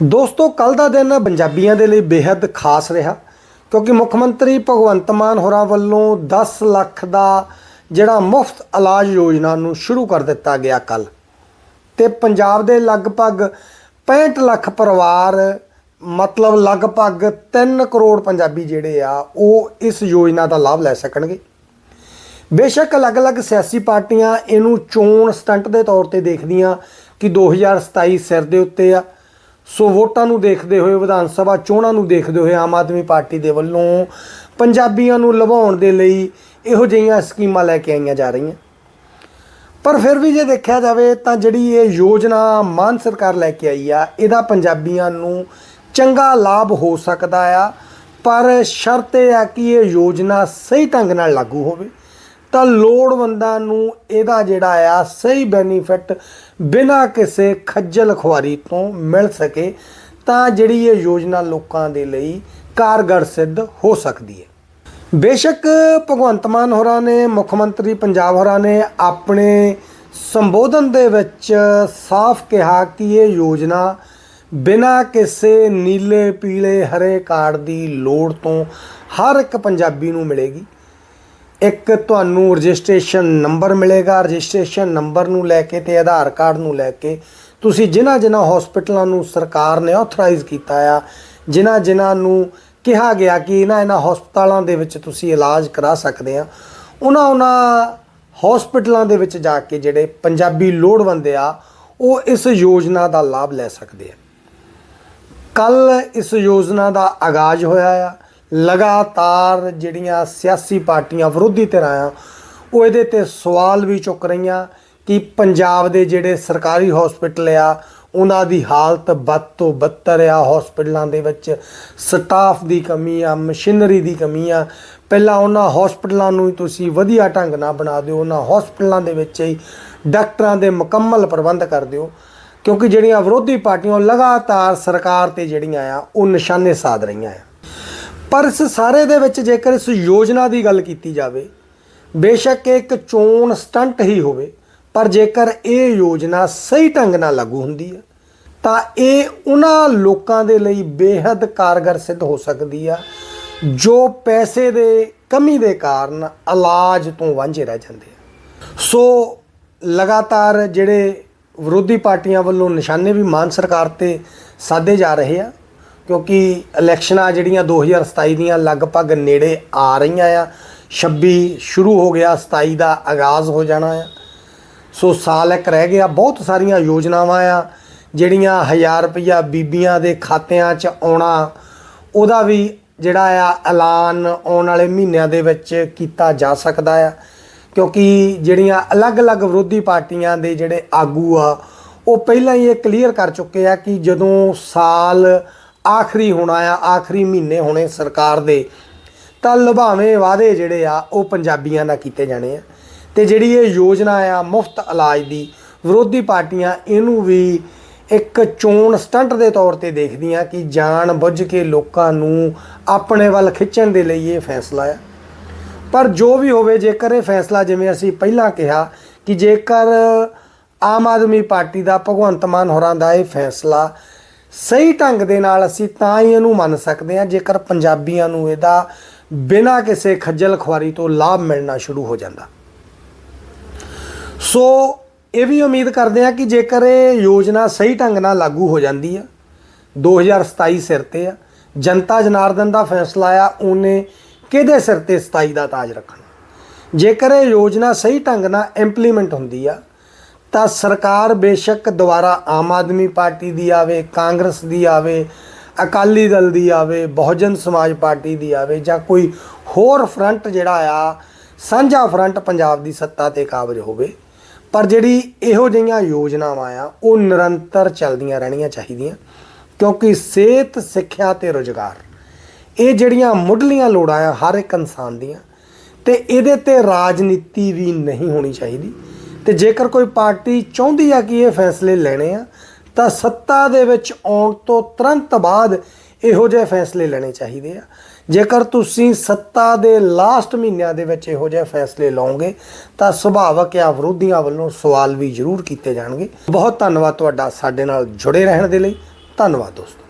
ਦੋਸਤੋ ਕੱਲ ਦਾ ਦਿਨ ਪੰਜਾਬੀਆਂ ਦੇ ਲਈ ਬੇहद ਖਾਸ ਰਿਹਾ, ਕਿਉਂਕਿ ਮੁੱਖ ਮੰਤਰੀ ਭਗਵੰਤ ਮਾਨ ਹੋਰਾਂ ਵੱਲੋਂ 10 ਲੱਖ ਦਾ ਜਿਹੜਾ ਮੁਫਤ ਇਲਾਜ ਯੋਜਨਾ ਨੂੰ ਸ਼ੁਰੂ ਕਰ ਦਿੱਤਾ ਗਿਆ ਕੱਲ ਤੇ ਪੰਜਾਬ ਦੇ ਲਗਭਗ 65 ਲੱਖ ਪਰਿਵਾਰ, ਮਤਲਬ ਲਗਭਗ 3 ਕਰੋੜ ਪੰਜਾਬੀ ਜਿਹੜੇ ਆ, ਉਹ ਇਸ ਯੋਜਨਾ ਦਾ ਲਾਭ ਲੈ ਸਕਣਗੇ। ਬੇਸ਼ੱਕ ਅਲੱਗ-ਅਲੱਗ ਸਿਆਸੀ ਪਾਰਟੀਆਂ ਇਹਨੂੰ ਚੋਣ ਸਟੰਟ ਦੇ ਤੌਰ ਤੇ ਦੇਖਦੀਆਂ ਕਿ 2027 ਸਿਰ ਦੇ ਉੱਤੇ ਆ ਸੋ ਵੋਟਾਂ ਨੂੰ ਦੇਖਦੇ ਹੋਏ, ਵਿਧਾਨ ਸਭਾ ਚੋਣਾਂ ਨੂੰ ਦੇਖਦੇ ਹੋਏ ਆਮ ਆਦਮੀ ਪਾਰਟੀ ਦੇ ਵੱਲੋਂ ਪੰਜਾਬੀਆਂ ਨੂੰ ਲੁਭਾਉਣ ਦੇ ਲਈ ਇਹੋ ਜਿਹੀਆਂ ਸਕੀਮਾਂ ਲੈ ਕੇ ਆਈਆਂ ਜਾ ਰਹੀਆਂ। ਪਰ ਫਿਰ ਵੀ ਜੇ ਦੇਖਿਆ ਜਾਵੇ ਤਾਂ ਜਿਹੜੀ ਇਹ ਯੋਜਨਾ ਮਾਨ ਸਰਕਾਰ ਲੈ ਕੇ ਆਈ ਆ, ਇਹਦਾ ਪੰਜਾਬੀਆਂ ਨੂੰ ਚੰਗਾ ਲਾਭ ਹੋ ਸਕਦਾ ਆ, ਪਰ ਸ਼ਰਤ ਇਹ ਆ ਕਿ ਇਹ ਯੋਜਨਾ ਸਹੀ ਢੰਗ ਨਾਲ ਲਾਗੂ ਹੋਵੇ। ਤਾਂ ਲੋੜਵੰਦਾਂ ਨੂੰ ਇਹਦਾ ਜਿਹੜਾ ਆ ਸਹੀ ਬੈਨੀਫਿਟ ਬਿਨਾਂ ਕਿਸੇ ਖੱਜਲ ਖੁਆਰੀ ਤੋਂ ਮਿਲ ਸਕੇ, ਤਾਂ ਜਿਹੜੀ ਇਹ ਯੋਜਨਾ ਲੋਕਾਂ ਦੇ ਲਈ ਕਾਰਗਰ ਸਿੱਧ ਹੋ ਸਕਦੀ ਹੈ। ਬੇਸ਼ੱਕ ਭਗਵੰਤ ਮਾਨ ਹੋਰਾਂ ਨੇ, ਮੁੱਖ ਮੰਤਰੀ ਪੰਜਾਬ ਹੋਰਾਂ ਨੇ ਆਪਣੇ ਸੰਬੋਧਨ ਦੇ ਵਿੱਚ ਸਾਫ਼ ਕਿਹਾ ਕਿ ਇਹ ਯੋਜਨਾ ਬਿਨਾਂ ਕਿਸੇ ਨੀਲੇ, ਪੀਲੇ, ਹਰੇ ਕਾਰਡ ਦੀ ਲੋੜ ਤੋਂ ਹਰ ਇੱਕ ਪੰਜਾਬੀ ਨੂੰ ਮਿਲੇਗੀ। ਇੱਕ ਤੁਹਾਨੂੰ ਰਜਿਸਟ੍ਰੇਸ਼ਨ ਨੰਬਰ ਮਿਲੇਗਾ। ਰਜਿਸਟ੍ਰੇਸ਼ਨ ਨੰਬਰ ਨੂੰ ਲੈ ਕੇ ਤੇ ਆਧਾਰ ਕਾਰਡ ਨੂੰ ਲੈ ਕੇ ਤੁਸੀਂ ਜਿਨ੍ਹਾਂ ਜਿਨ੍ਹਾਂ ਹਸਪੀਟਲਾਂ ਨੂੰ ਸਰਕਾਰ ਨੇ ਆਥੋਰਾਈਜ਼ ਕੀਤਾ ਆ, ਜਿਨ੍ਹਾਂ ਜਿਨ੍ਹਾਂ ਨੂੰ ਕਿਹਾ ਗਿਆ ਕਿ ਇਹਨਾਂ ਇਹਨਾਂ ਹਸਪਤਾਲਾਂ ਦੇ ਵਿੱਚ ਤੁਸੀਂ ਇਲਾਜ ਕਰਾ ਸਕਦੇ ਆ, ਉਹਨਾਂ ਉਹਨਾਂ ਹਸਪੀਟਲਾਂ ਦੇ ਵਿੱਚ ਜਾ ਕੇ ਜਿਹੜੇ ਪੰਜਾਬੀ ਲੋੜਵੰਦ ਆ, ਉਹ ਇਸ ਯੋਜਨਾ ਦਾ ਲਾਭ ਲੈ ਸਕਦੇ ਆ। ਕੱਲ ਇਸ ਯੋਜਨਾ ਦਾ ਆਗਾਜ਼ ਹੋਇਆ ਆ। ਲਗਾਤਾਰ ਜਿਹੜੀਆਂ ਸਿਆਸੀ ਪਾਰਟੀਆਂ ਵਿਰੋਧੀ ਧਿਰਾਂ ਆ ਉਹ ਇਹਦੇ ਤੇ ਸਵਾਲ ਵੀ ਚੁੱਕ ਰਹੀਆਂ ਕਿ ਪੰਜਾਬ ਦੇ ਜਿਹੜੇ ਸਰਕਾਰੀ ਹਸਪੀਟਲ ਆ, ਉਹਨਾਂ ਦੀ ਹਾਲਤ ਬਦ ਤੋਂ ਬੱਤਰ ਆ। ਹਸਪੀਟਲਾਂ ਦੇ ਵਿੱਚ ਸਟਾਫ ਦੀ ਕਮੀ ਆ ਮਸ਼ੀਨਰੀ ਦੀ ਕਮੀ ਆ। ਪਹਿਲਾਂ ਉਹਨਾਂ ਹਸਪੀਟਲਾਂ ਨੂੰ ਹੀ ਤੁਸੀਂ ਵਧੀਆ ਢੰਗ ਨਾਲ ਬਣਾ ਦਿਓ, ਉਹਨਾਂ ਹਸਪੀਟਲਾਂ ਦੇ ਵਿੱਚ ਹੀ ਡਾਕਟਰਾਂ ਦੇ ਮੁਕੰਮਲ ਪ੍ਰਬੰਧ ਕਰ ਦਿਓ। ਕਿਉਂਕਿ ਜਿਹੜੀਆਂ ਵਿਰੋਧੀ ਪਾਰਟੀਆਂ ਉਹ ਲਗਾਤਾਰ ਸਰਕਾਰ ਤੇ ਜਿਹੜੀਆਂ ਆ, ਉਹ ਨਿਸ਼ਾਨੇ ਸਾਧ ਰਹੀਆਂ ਆ। ਪਰ ਇਸ ਸਾਰੇ ਦੇ ਵਿੱਚ ਜੇਕਰ ਇਸ ਯੋਜਨਾ ਦੀ ਗੱਲ ਕੀਤੀ ਜਾਵੇ, ਬੇਸ਼ੱਕ ਇੱਕ ਚੋਣ ਸਟੰਟ ਹੀ ਹੋਵੇ, ਪਰ ਜੇਕਰ ਇਹ ਯੋਜਨਾ ਸਹੀ ਢੰਗ ਨਾਲ ਲਾਗੂ ਹੁੰਦੀ ਹੈ, ਤਾਂ ਇਹ ਉਹਨਾਂ ਲੋਕਾਂ ਦੇ ਲਈ ਬੇहद ਕਾਰਗਰ ਸਿੱਧ ਹੋ ਸਕਦੀ ਆ, ਜੋ ਪੈਸੇ ਦੇ ਕਮੀ ਦੇ ਕਾਰਨ ਇਲਾਜ ਤੋਂ ਵਾਂਝੇ ਰਹਿ ਜਾਂਦੇ ਆ। ਸੋ ਲਗਾਤਾਰ ਜਿਹੜੇ ਵਿਰੋਧੀ ਪਾਰਟੀਆਂ ਵੱਲੋਂ ਨਿਸ਼ਾਨੇ ਵੀ ਮਾਨ ਸਰਕਾਰ ਤੇ ਸਾਧੇ ਜਾ ਰਹੇ ਆ ਕਿਉਂਕਿ ਇਲੈਕਸ਼ਨਾਂ ਜਿਹੜੀਆਂ 2027 ਦੀਆਂ ਲਗਭਗ ਨੇੜੇ ਆ ਰਹੀਆਂ ਆ 26 ਸ਼ੁਰੂ ਹੋ ਗਿਆ 27 ਦਾ ਆਗਾਜ਼ ਹੋ ਜਾਣਾ ਆ। ਸੋ ਸਾਲ ਇੱਕ ਰਹਿ ਗਿਆ, ਬਹੁਤ ਸਾਰੀਆਂ ਯੋਜਨਾਵਾਂ ਆ, ਜਿਹੜੀਆਂ 1000 ਰੁਪਇਆ ਬੀਬੀਆਂ ਦੇ ਖਾਤਿਆਂ 'ਚ ਆਉਣਾ, ਉਹਦਾ ਵੀ ਜਿਹੜਾ ਆ ਐਲਾਨ ਆਉਣ ਵਾਲੇ ਮਹੀਨਿਆਂ ਦੇ ਵਿੱਚ ਕੀਤਾ ਜਾ ਸਕਦਾ ਆ। ਕਿਉਂਕਿ ਜਿਹੜੀਆਂ ਅਲੱਗ-ਅਲੱਗ ਵਿਰੋਧੀ ਪਾਰਟੀਆਂ ਦੇ ਜਿਹੜੇ ਆਗੂ ਆ, ਉਹ ਪਹਿਲਾਂ ਹੀ ਇਹ ਕਲੀਅਰ ਕਰ ਚੁੱਕੇ ਆ ਕਿ ਜਦੋਂ ਸਾਲ ਆਖਰੀ ਹੋਣਾ ਆ, ਆਖਰੀ ਮਹੀਨੇ ਹੋਣੇ ਸਰਕਾਰ ਦੇ, ਤਾਂ ਲੁਭਾਵੇਂ ਵਾਅਦੇ ਜਿਹੜੇ ਆ, ਉਹ ਪੰਜਾਬੀਆਂ ਨਾਲ ਕੀਤੇ ਜਾਣੇ ਆ। ਤੇ ਜਿਹੜੀ ਇਹ ਯੋਜਨਾ ਆ, ਮੁਫਤ ਇਲਾਜ ਦੀ, ਵਿਰੋਧੀ ਪਾਰਟੀਆਂ ਇਹਨੂੰ ਵੀ ਇੱਕ ਚੋਣ ਸਟੰਟ ਦੇ ਤੌਰ ਤੇ ਦੇਖਦੀਆਂ ਕਿ ਜਾਣ ਬੁੱਝ ਕੇ ਲੋਕਾਂ ਨੂੰ ਆਪਣੇ ਵੱਲ ਖਿੱਚਣ ਦੇ ਲਈ ਇਹ ਫੈਸਲਾ ਆ। ਪਰ ਜੋ ਵੀ ਹੋਵੇ, ਜੇਕਰ ਇਹ ਫੈਸਲਾ, ਜਿਵੇਂ ਅਸੀਂ ਪਹਿਲਾਂ ਕਿਹਾ ਕਿ ਜੇਕਰ ਆਮ ਆਦਮੀ ਪਾਰਟੀ ਦਾ ਭਗਵੰਤ ਮਾਨ ਹੋਰਾਂ ਦਾ ਇਹ ਫੈਸਲਾ ਸਹੀ ਢੰਗ ਦੇ ਨਾਲ ਅਸੀਂ ਤਾਂ ਹੀ ਇਹਨੂੰ ਮੰਨ ਸਕਦੇ ਹਾਂ, ਜੇਕਰ ਪੰਜਾਬੀਆਂ ਨੂੰ ਇਹਦਾ ਬਿਨਾਂ ਕਿਸੇ ਖੱਜਲ ਖੁਆਰੀ ਤੋਂ ਲਾਭ ਮਿਲਣਾ ਸ਼ੁਰੂ ਹੋ ਜਾਂਦਾ। ਸੋ ਇਹ ਵੀ ਉਮੀਦ ਕਰਦੇ ਹਾਂ ਕਿ ਜੇਕਰ ਇਹ ਯੋਜਨਾ ਸਹੀ ਢੰਗ ਨਾਲ ਲਾਗੂ ਹੋ ਜਾਂਦੀ ਆ 2027 ਸਿਰ ਤੇ ਆ, ਜਨਤਾ ਜਨਾਰਦਨ ਦਾ ਫੈਸਲਾ ਆ, ਉਹਨੇ ਕਿਹਦੇ ਸਿਰ ਤੇ 27 ਦਾ ਤਾਜ ਰੱਖਣਾ? ਜੇਕਰ ਇਹ ਯੋਜਨਾ ਸਹੀ ਢੰਗ ਨਾਲ ਇੰਪਲੀਮੈਂਟ ਹੁੰਦੀ ਆ ਤਾਂ ਸਰਕਾਰ ਬੇਸ਼ੱਕ ਦੁਬਾਰਾ ਆਮ ਆਦਮੀ ਪਾਰਟੀ ਦੀ ਆਵੇ, ਕਾਂਗਰਸ ਦੀ ਆਵੇ, ਅਕਾਲੀ ਦਲ ਦੀ ਆਵੇ, ਬਹੁਜਨ ਸਮਾਜ ਪਾਰਟੀ ਦੀ ਆਵੇ ਜਾਂ ਕੋਈ ਹੋਰ ਫਰੰਟ ਜਿਹੜਾ ਆ, ਸਾਂਝਾ ਫਰੰਟ ਪੰਜਾਬ ਦੀ ਸੱਤਾ ਤੇ ਕਾਬਜ ਹੋਵੇ, ਪਰ ਜਿਹੜੀ ਇਹੋ ਜਿਹੀਆਂ ਯੋਜਨਾਵਾਂ ਆ, ਉਹ ਨਿਰੰਤਰ ਚੱਲਦੀਆਂ ਰਹਿਣੀਆਂ ਚਾਹੀਦੀਆਂ, ਕਿਉਂਕਿ ਸਿਹਤ, ਸਿੱਖਿਆ ਤੇ ਰੋਜ਼ਗਾਰ, ਇਹ ਜਿਹੜੀਆਂ ਮੁੱਢਲੀਆਂ ਲੋੜਾਂ ਆ ਹਰ ਇੱਕ ਇਨਸਾਨ ਦੀਆਂ, ਤੇ ਇਹਦੇ ਤੇ ਰਾਜਨੀਤੀ ਵੀ ਨਹੀਂ ਹੋਣੀ ਚਾਹੀਦੀ। ਤੇ ਜੇਕਰ ਕੋਈ ਪਾਰਟੀ ਚਾਹੁੰਦੀ ਆ ਕਿ ਇਹ ਫੈਸਲੇ ਲੈਣੇ ਆ, ਤਾਂ ਸੱਤਾ ਦੇ ਵਿੱਚ ਆਉਣ ਤੋਂ ਤੁਰੰਤ ਬਾਅਦ ਇਹੋ ਜਿਹੇ ਫੈਸਲੇ ਲੈਣੇ ਚਾਹੀਦੇ ਆ। ਜੇਕਰ ਤੁਸੀਂ ਸੱਤਾ ਦੇ ਲਾਸਟ ਮਹੀਨਿਆਂ ਦੇ ਵਿੱਚ ਇਹੋ ਜਿਹੇ ਫੈਸਲੇ ਲਓਗੇ, ਤਾਂ ਸੁਭਾਵਕ ਆ ਵਿਰੋਧੀਆਂ ਵੱਲੋਂ ਸਵਾਲ ਵੀ ਜ਼ਰੂਰ ਕੀਤੇ ਜਾਣਗੇ। ਬਹੁਤ ਧੰਨਵਾਦ ਤੁਹਾਡਾ ਸਾਡੇ ਨਾਲ ਜੁੜੇ ਰਹਿਣ ਦੇ ਲਈ। ਧੰਨਵਾਦ ਦੋਸਤੋ।